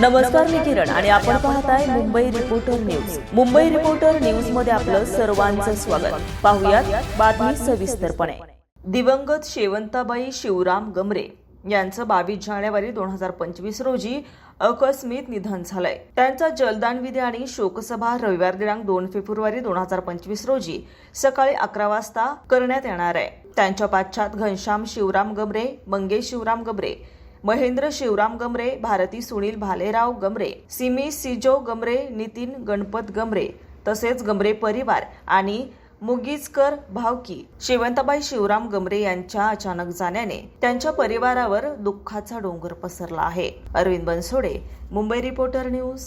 नमस्कार मी किरण आणि आपण पाहताय Mumbai reporter news Mumbai reporter न्यूजमध्ये आपलं सर्वांचं स्वागत. पाहुयात बातमी सविस्तरपणे. दिवंगत शेवंताबाई शिवराम गमरे यांचं बावीस जानेवारी दोन हजार पंचवीस रोजी अकस्मित निधन झालंय. त्यांचा जलदान विधी आणि शोकसभा रविवार दिनांक दोन फेब्रुवारी दोन हजार पंचवीस रोजी सकाळी अकरा वाजता करण्यात येणार आहे. त्यांच्या पाश्चात घनश्याम शिवराम गमरे मंगेश शिवराम गमरे महेंद्र शिवराम गमरे भारती सुनील भालेराव गमरे सिमी सिजो गमरे नितीन गणपत गमरे तसेच गमरे परिवार आणि मुगीजकर भावकी शेवंताबाई शिवराम गमरे यांच्या अचानक जाण्याने त्यांच्या परिवारावर दुःखाचा डोंगर पसरला आहे. Arvind Bansode Mumbai reporter news